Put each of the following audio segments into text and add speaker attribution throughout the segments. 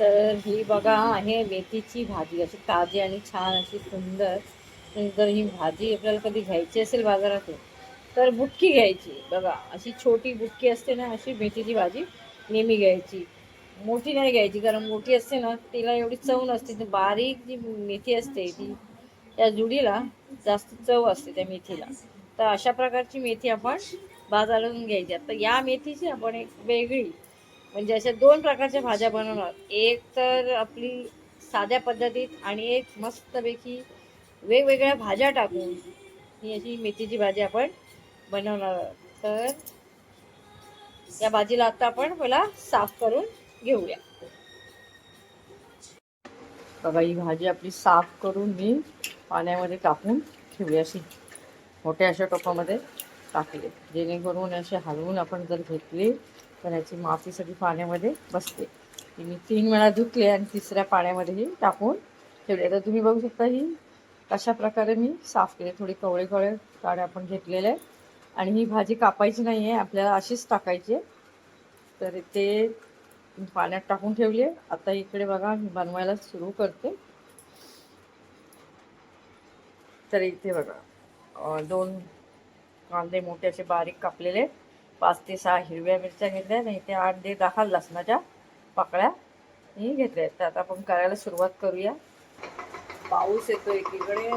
Speaker 1: तर ही बघा आहे मेथीची भाजी अशी ताजी आणि छान अशी सुंदर जर ही भाजी आपल्याला कधी घ्यायची असेल बाजारातून तर बुटकी घ्यायची. बघा अशी छोटी बुटकी असते ना अशी मेथीची भाजी नेहमी घ्यायची. मोठी नाही घ्यायची कारण मोठी असते ना तिला एवढी चव नसते. ती बारीक जी मेथी असते ती त्या जुडीला जास्त चव असते त्या मेथीला. तर अशा प्रकारची मेथी आपण बाजारातून घ्यायची. आता या मेथीची आपण एक वेगळी म्हणजे अशा दोन प्रकारच्या भाज्या बनवणार. एक तर आपली साध्या पद्धतीत आणि एक मस्तपैकी वेगवेगळ्या भाज्या टाकून ही अशी मेथीची भाजी आपण बनवणार आहोत. तर या भाजीला आता आपण पहिला साफ करून घेऊया. बघा ही भाजी आपली साफ करून मी पाण्यामध्ये टाकून ठेवली अशी. मोठ्या अशा टोपामध्ये टाकले. जेणेकरून असे हलवून आपण जर घेतली तर याची माती सगळी पाण्यामध्ये बसते. ती मी तीन वेळा धुतले आणि तिसऱ्या पाण्यामध्येही टाकून ठेवले. तर तुम्ही बघू शकता ही कशा प्रकारे मी साफ केले. थोडी कवळे कवळे काढे आपण घेतलेले आहे आणि ही भाजी कापायची नाही आहे. आपल्याला अशीच टाकायची आहे. तर ते पाण्यात टाकून ठेवली आहे. आता इकडे बघा मी बनवायला सुरू करते. तर इथे बघा दोन कांदे मोठे असे बारीक कापलेले पाच ते सहा हिरव्या मिरच्या घेतल्या नाही ते आठ ते दहा लसणाच्या पाकळ्या मी घेतल्या आहेत. तर आता आपण करायला सुरुवात करूया. पाऊस येतो एकीकडे.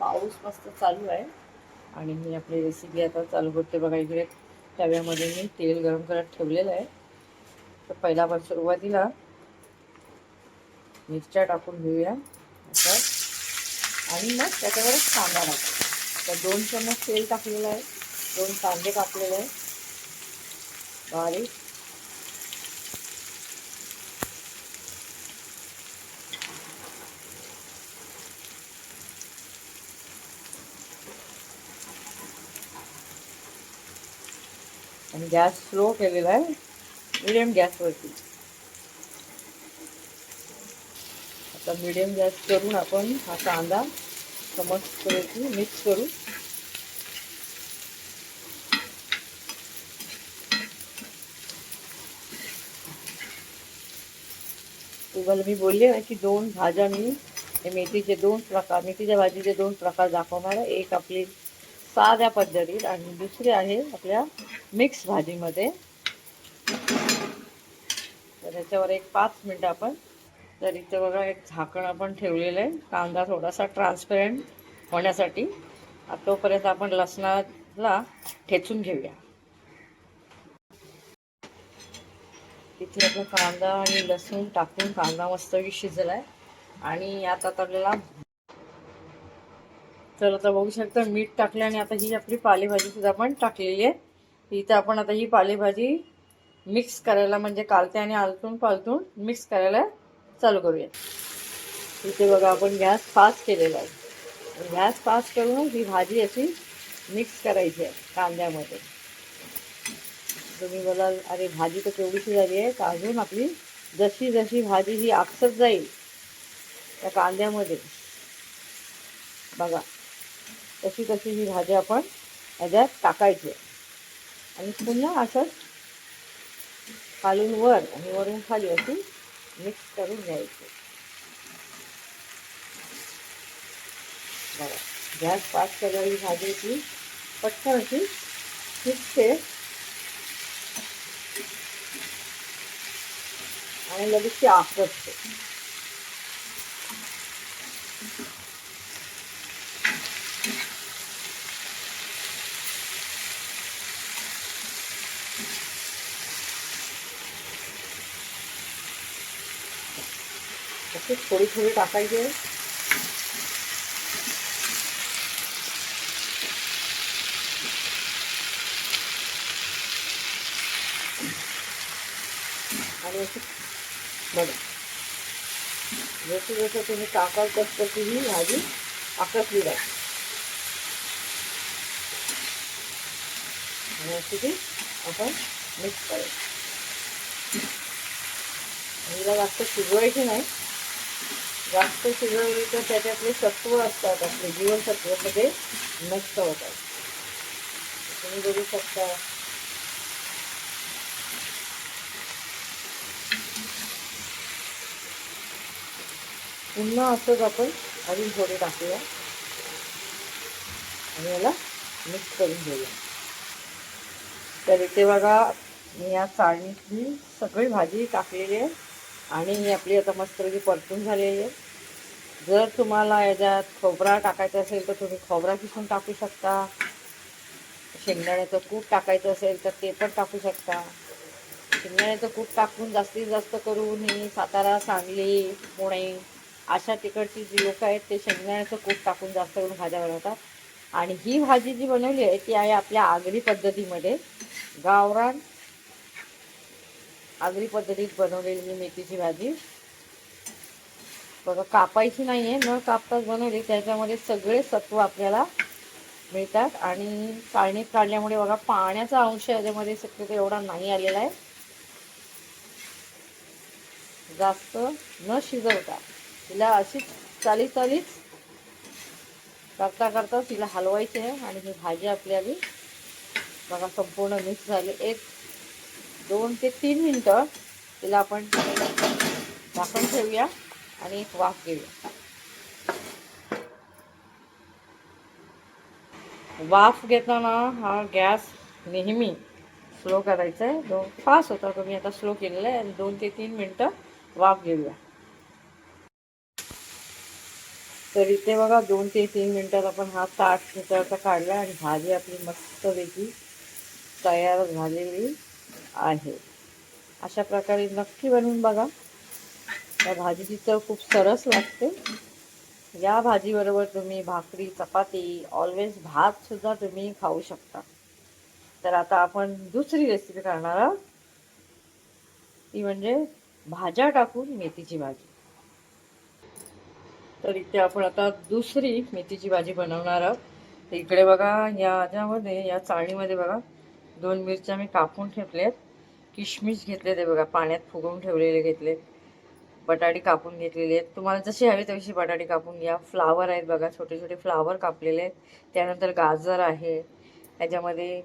Speaker 1: पाऊस मस्त चालू आहे. आणि मी आपली रेसिपी आता चालू करते बघा इकडे. तव्यामध्ये मी तेल गरम करत ठेवलेलं आहे. तर पहिला आपण सुरुवातीला मिरच्या टाकून घेऊया. असं. आणि मग त्याच्यावरच कांदा टाकू तर दोन चम्मच तेल टाकलेलं आहे. दोन कांदे कापलेले आहेत. बारीक. आणि गॅस स्लो केलेला आहे. मिडियम गॅसवरती आता मिडियम गॅस करून आपण हा कांदा समजपैकी मिक्स करू. तुम्हाला मी बोलले ना की दोन भाज्या मी मेथीचे दोन प्रकार मेथीच्या भाजीचे दोन प्रकार दाखवणार आहे. एक आपली साध्या पद्धतीत आणि दुसरी आहे आपल्या मिक्स भाजीमध्ये. तर त्याच्यावर एक पाच मिनटं आपण तर इथं बघा एक झाकण आपण ठेवलेलं आहे. कांदा थोडासा ट्रान्सपरंट होण्यासाठी. तोपर्यंत आपण लसणाला ठेचून घेऊया. इथे आपला कांदा आणि लसूण टाकून कांदा मस्त शिजला आहे आणि यात आता आपल्याला तर आता बघू शकता मीठ टाकलं आणि आता ही आपली पालेभाजी सुद्धा आपण टाकलेली आहे. इथं आपण आता ही पालेभाजी मिक्स करायला म्हणजे कालते आणि आलतून पालतून मिक्स करायला चालू करूया इथे बघा आपण गॅस फास्ट केलेला आहे. गॅस फास्ट करून ही भाजी अशी मिक्स करायची आहे कांद्यामध्ये. तुम्ही बोलाल अरे भाजी तर केवढीशी झाली आहे तर अजून आपली जशी जशी भाजी ही आकसत जाईल त्या कांद्यामध्ये. बघा तशी तशी ही भाजी आपण ह्याच्यात टाकायची आहे. आणि पुन्हा असंच खालून वर आणि वरून खाली अशी मिक्स करून घ्यायची. बघा गॅस पाच केल्यावर ही भाजी ती पटकन अशी शिजते आणि लगेच ती आकसते अशी थोडी थोडी टाकायची आहे आणि अशी बघा जसं जसं तुम्ही टाकाल तसं तशी ही भाजी आकसली जाईल आणि अशी ती आपण मिक्स करायची हिला जास्त शिजवली तर त्याच्यातले सत्व असतात आपले जीवनसत्व सगळे नष्ट होतात तुम्ही बघू शकता पुन्हा असंच आपण अजून थोडे टाकूया. आणि याला मिक्स करून घेऊया. तर इथे बघा मी या चाळणीतली सगळी भाजी टाकलेली आहे. आणि ही आपली आता मस्तपैकी परतून झालेली आहे. जर तुम्हाला याच्यात खोबरा टाकायचा असेल तर तुम्ही खोबरा किसून टाकू शकता. शेंगदाण्याचं कूट टाकायचं असेल तर ते पण टाकू शकता. शेंगदाण्याचं कूट टाकून जास्तीत जास्त करून ही सातारा सांगली पुणे अशा तिकडची जी लोक आहेत ते शेंगदाण्याचं कूट टाकून जास्त करून भाज्या बनवतात. आणि ही भाजी जी बनवली आहे ती आहे आपल्या आगरी पद्धतीमध्ये. गावरान आगरी पद्धतीत बनवलेली मेथीची भाजी. बघा कापायची नाही आहे न कापताच बनवली. त्याच्यामध्ये सगळे सत्व आपल्याला मिळतात. आणि काळणीत काढल्यामुळे बघा पाण्याचा अंश याच्यामध्ये शक्यतो एवढा नाही आलेला आहे. जास्त न शिजवता. तिला अशीच चाली चालीच करता करता तिला हलवायची आहे आणि ही भाजी आपल्याली बघा संपूर्ण मिक्स झाली. एक दोन ते तीन मिनटं तिला आपण झाकण ठेवूया आणि एक वाफ घेऊया. वाफ घेताना हा गॅस नेहमी स्लो करायचा आहे. दोन फास्ट होता तुम्ही आता स्लो केलेला आहे. आणि दोन ते तीन मिनटं वाफ घेऊया. तर इथे बघा दोन ते तीन मिनटात आपण हा ताट मिटरचा काढला आणि भाजी आपली मस्तपैकी तयार झालेली आहे. अशा प्रकारे नक्की बनवून बघा. त्या भाजीची चव खूप सरस लागते. या भाजीबरोबर तुम्ही भाकरी चपाती ऑलवेज भातसुद्धा तुम्ही खाऊ शकता. तर आता आपण दुसरी रेसिपी करणार आहोत. ती म्हणजे भाज्या टाकून मेथीची भाजी. तर इथे आपण आता दुसरी मेथीची भाजी बनवणार आहोत. इकडे बघा याच्यामध्ये या चाळणीमध्ये बघा दोन मिरच्या मी कापून ठेवल्यात किशमिश घेतले ते बघा पाण्यात फुगवून ठेवलेले घेतले बटाटे कापून घेतलेले आहेत. तुम्हाला जशी हवी तशी बटाटे कापून घ्या. फ्लावर आहेत बघा छोटे छोटे फ्लावर कापलेले आहेत. त्यानंतर गाजर आहे. त्याच्यामध्ये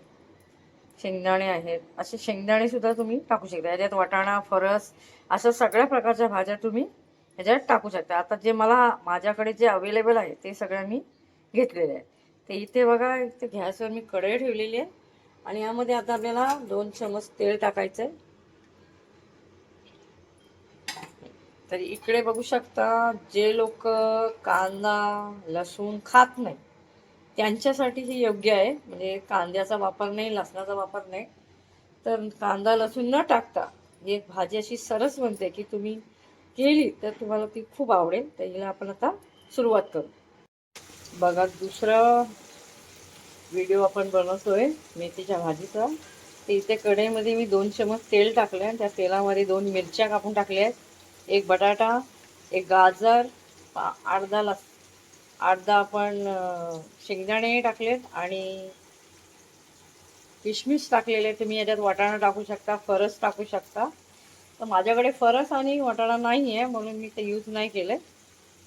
Speaker 1: शेंगदाणे आहेत. असे शेंगदाणेसुद्धा तुम्ही टाकू शकता. याच्यात वाटाणा फरस अशा सगळ्या प्रकारच्या भाज्या तुम्ही ह्याच्यात टाकू शकता. आता जे मला माझ्याकडे जे अवेलेबल आहे ते सगळं मी घेतलेले आहे. ते इथे बघा इथे गॅसवर मी कढई ठेवलेली आहे. आणि यामध्ये आता आपल्याला दोन चमच तेल टाकायचं आहे. तर इकडे बघू शकता जे लोक कांदा लसूण खात नाही त्यांच्यासाठी हे योग्य आहे. म्हणजे कांद्याचा वापर नाही लसणाचा वापर नाही. तर कांदा लसूण न टाकता एक भाजी अशी सरस बनते की तुम्ही केली तर तुम्हाला ती खूप आवडेल. तर हिला आपण आता सुरुवात करू. बघा दुसरं व्हिडिओ आपण बनवतोय. मेथीच्या भाजीचा. तर इथे कढईमध्ये मी दोन चमच तेल टाकलं आहे त्या तेलामध्ये दोन मिरच्या कापून टाकल्या आहेत. एक बटाटा एक गाजर अर्धा लस अर्धा आपण अं, शेंगदाणे टाकलेत आणि किशमिश टाकलेले तुम्ही याच्यात वाटाणा टाकू शकता फरस टाकू शकता. तर माझ्याकडे फरस आणि वाटाणा नाही आहे म्हणून मी ते यूज नाही केले.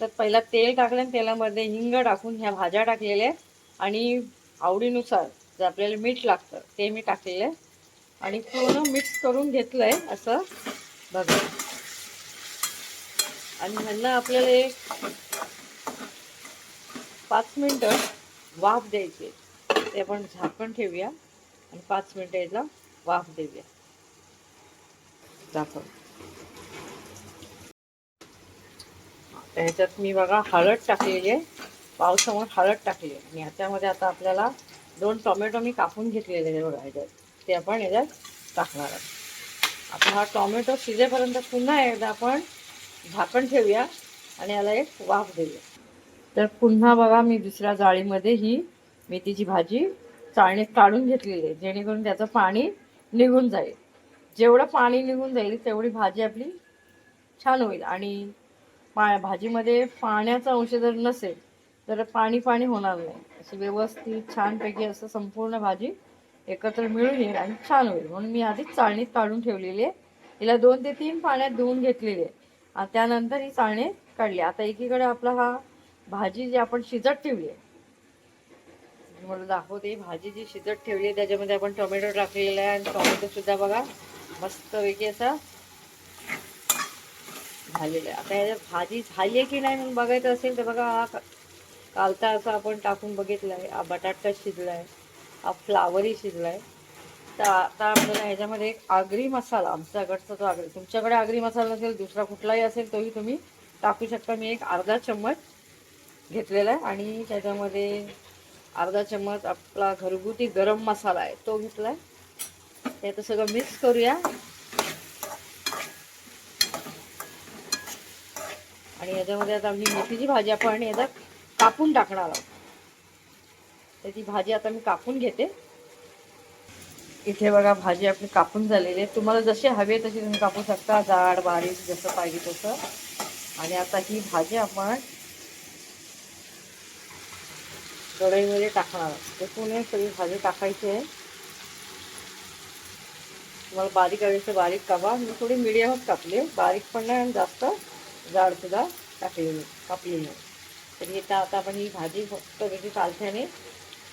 Speaker 1: तर पहिला तेल टाकलं आणि तेलामध्ये हिंग टाकून ह्या भाज्या टाकलेल्या आहेत. आणि आवडीनुसार जे आपल्याला मीठ लागतं ते मी टाकलेलं आहे. आणि पूर्ण मिक्स करून घेतलं आहे असं बघा. आणि ह्यांना आपल्याला एक पाच मिनटं वाफ द्यायची ते आपण झाकण ठेवूया. आणि पाच मिनटं याला वाफ देऊया. दाखव. त्याच्यात मी बघा हळद टाकलेली आहे. पावसामुळे हळद टाकली आहे. आणि याच्यामध्ये आता आपल्याला दोन टोमॅटो मी कापून घेतलेले आहे बघा ह्याच्यात ते आपण ह्याच्यात टाकणार आहोत. आता हा टोमॅटो शिजेपर्यंत पुन्हा एकदा आपण झाकण ठेवूया आणि याला एक वाफ देऊया. तर पुन्हा बघा मी दुसऱ्या जाळीमध्ये ही मेथीची भाजी चाळणीत काढून घेतलेली आहे. जेणेकरून त्याचं पाणी निघून जाईल. जेवढं पाणी निघून जाईल तेवढी भाजी आपली छान होईल. आणि पा भाजीमध्ये पाण्याचा अंश जर नसेल तर पाणी पाणी होणार नाही. अशी व्यवस्थित छानपैकी असं संपूर्ण भाजी एकत्र मिळून येईल आणि छान होईल. म्हणून मी आधीच चाळणीत काढून ठेवलेली आहे. हिला दोन ते तीन पाण्यात धुवून घेतलेली आहे. आणि त्यानंतर ही चाळणी काढली. आता एकीकडे आपला हा भाजी जी आपण शिजत ठेवली आहे. मला दाखवते भाजी जी शिजत ठेवली आहे त्याच्यामध्ये आपण टोमॅटो टाकलेला आहे आणि टोमॅटो सुद्धा बघा. मस्तपैकी असा झालेलं आहे. आता याच्यात भाजी झाली आहे की नाही म्हणून बघायचं असेल तर बघा हा का- असं असा आपण टाकून बघितलाय. हा बटाटा शिजलाय हा फ्लावरही शिजला आहे तर आता आपल्याला ह्याच्यामध्ये एक आगरी मसाला आमच्याकडचा तो आगरी तुमच्याकडे आगरी मसाला असेल दुसरा कुठलाही असेल तोही तुम्ही टाकू शकता. मी एक अर्धा चम्मच घेतलेला आहे आणि त्याच्यामध्ये अर्धा चम्मच आपला घरगुती गरम मसाला आहे तो घेतला आहे हे आता सगळं मिक्स करूया. आणि याच्यामध्ये आता आम्ही मेथीची भाजी आपण याचा कापून टाकणार आहोत. तर ती भाजी आता मी कापून घेते. इथे बघा भाजी आपली कापून झालेली आहे. तुम्हाला जसे हवे तशी तुम्ही कापू शकता. जाड बारीक जसं पाहिजे तसं. आणि आता ही भाजी आपण कढईमध्ये टाकणार आहोत. एकूण सगळी भाजी टाकायची आहे. तुम्हाला बारीक हवी तर बारीक कापा मी थोडी मिडियमच कापले. बारीक पण नाही आणि जास्त जाडसुद्धा टाकलेली कापलेली नाही. तर इथं आता आपण ही भाजी फक्त त्याची चालथ्याने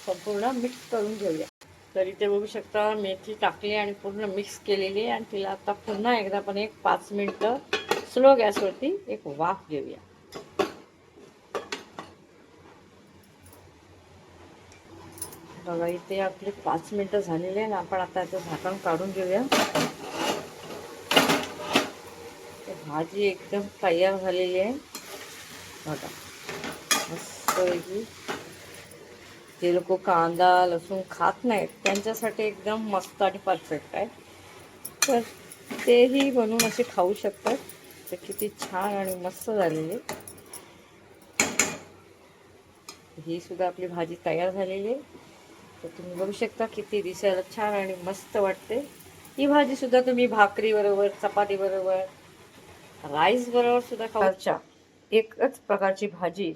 Speaker 1: संपूर्ण मिक्स करून घेऊया. तर इथे बघू शकता मेथी टाकली आणि पूर्ण मिक्स केलेली आहे. आणि तिला आता पुन्हा एकदा आपण एक पाच मिनटं स्लो गॅसवरती एक वाफ घेऊया. बघा इथे आपले पाच मिनटं झालेले आहे ना आपण आता याचं झाकण काढून घेऊया. भाजी एकदम तयार झालेली आहे. बघा मस्तपैकी जे लोक कांदा लसूण खात नाहीत त्यांच्यासाठी एकदम मस्त आणि परफेक्ट आहे. तर तेही बनवून असे खाऊ शकतात. तर किती छान आणि मस्त झालेली ही सुद्धा आपली भाजी तयार झालेली आहे. तर तुम्ही बघू शकता किती दिसायला छान आणि मस्त वाटते. ही भाजी सुद्धा तुम्ही भाकरी बरोबर चपाती बरोबर राईस बरोबर सुद्धा खाऊच्या एकच प्रकारची भाजी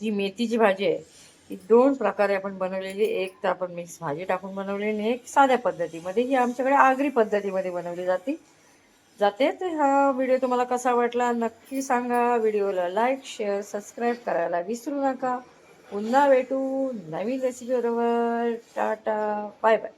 Speaker 1: जी मेथीची भाजी आहे ही दोन प्रकारे आपण बनवलेली. एक तर आपण मिक्स भाजी टाकून बनवलेली आणि एक साध्या पद्धतीमध्ये ही आमच्याकडे आगरी पद्धतीमध्ये बनवली जाते. जाते तर हा व्हिडिओ तुम्हाला कसा वाटला नक्की सांगा. व्हिडिओला लाईक शेअर सबस्क्राईब करायला विसरू नका. पुन्हा भेटू नवीन रेसिपी बरोबर. टाटा. Bye bye.